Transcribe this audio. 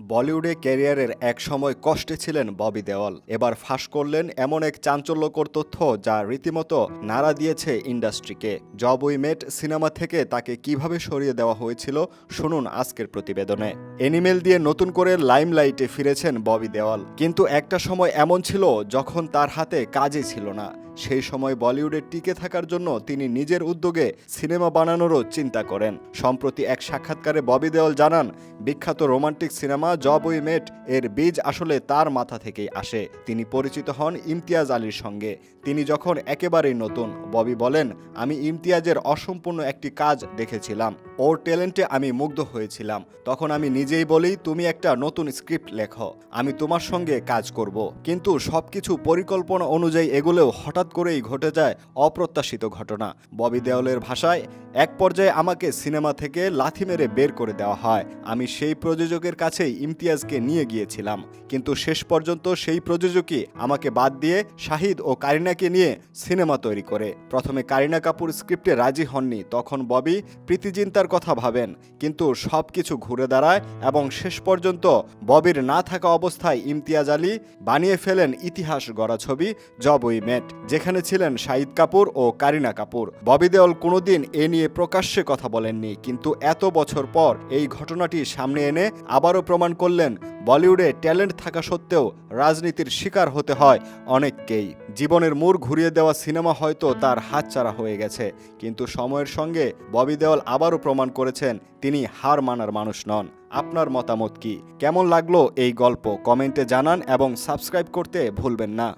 বলিউডে ক্যারিয়ারের এক সময় কষ্টে ছিলেন ববি দেওয়াল। এবার ফাঁস করলেন এমন এক চাঞ্চল্যকর তথ্য যা রীতিমতো নাড়া দিয়েছে ইন্ডাস্ট্রিকে। জব উই মেট সিনেমা থেকে তাকে কীভাবে সরিয়ে দেওয়া হয়েছিল শুনুন আজকের প্রতিবেদনে। এনিমেল দিয়ে নতুন করে লাইমলাইটে ফিরেছেন ববি দেওয়াল। কিন্তু একটা সময় এমন ছিল যখন তার হাতে কাজই ছিল না। সেই সময় বলিউডে টিকে থাকার জন্য তিনি নিজের উদ্যোগে সিনেমা বানানোরও চিন্তা করেন। সম্প্রতি এক সাক্ষাৎকারে ববি দেওয়াল জানান, বিখ্যাত রোমান্টিক সিনেমা জব উই মেট এর বীজ আসলে তার মাথা থেকেই আসে। তিনি পরিচিত হন ইমতিয়াজ আলীর সঙ্গে। তিনি যখন একেবারেই নতুন, ববি বলেন, আমি ইমতিয়াজের অসম্পূর্ণ একটি কাজ দেখেছিলাম। ওর ট্যালেন্টে আমি মুগ্ধ হয়েছিলাম। তখন আমি নিজেই বলি, তুমি একটা নতুন স্ক্রিপ্ট লেখো। আমি তোমার সঙ্গে কাজ করব। কিন্তু সবকিছু পরিকল্পনা অনুযায়ী এগুলোও হঠাৎ করেই ঘটে যায় অপ্রত্যাশিত ঘটনা। ববি দেওয়ালের ভাষায়, এক পর্যায়ে আমাকে সিনেমা থেকে লাথি মেরে বের করে দেওয়া হয়। আমি সেই প্রযোজকের কাছেই ইমতিয়াজকে নিয়ে গিয়েছিলাম। কিন্তু শেষ পর্যন্ত সেই প্রযোজকই আমাকে বাদ দিয়ে শাহিদ ও কারিনাকে নিয়ে সিনেমা তৈরি করে। প্রথমে কারিনা কাপুর স্ক্রিপ্টে রাজি হননি। তখন ববি প্রীতিজিন্তার কথা ভাবেন, কিন্তু সব কিছু ঘুরে দাঁড়ায় এবং শেষ পর্যন্ত ববির না থাকা অবস্থায় ইমতিয়াজ আলী বানিয়ে ফেলেন ইতিহাস গড়া ছবি জব উই মেট, যেখানে ছিলেন শাহিদ কাপুর ও কারিনা কাপুর। ববি দেওল কোনোদিন এ নিয়ে প্রকাশ্যে কথা বলেননি, কিন্তু এত বছর পর এই ঘটনাটি সামনে এনে আবারও প্রমাণ করলেন বলিউডে ট্যালেন্ট থাকা সত্ত্বেও রাজনীতির শিকার হতে হয় অনেককেই। জীবনের মোড় ঘুরিয়ে দেওয়া সিনেমা হয়তো তার হাতছাড়া হয়ে গেছে, কিন্তু সময়ের সঙ্গে ববি দেওয়াল আবারও প্রমাণ করেছেন তিনি হার মানার মানুষ নন। আপনার মতামত কি? কেমন লাগল এই গল্প? কমেন্টে জানান এবং সাবস্ক্রাইব করতে ভুলবেন না।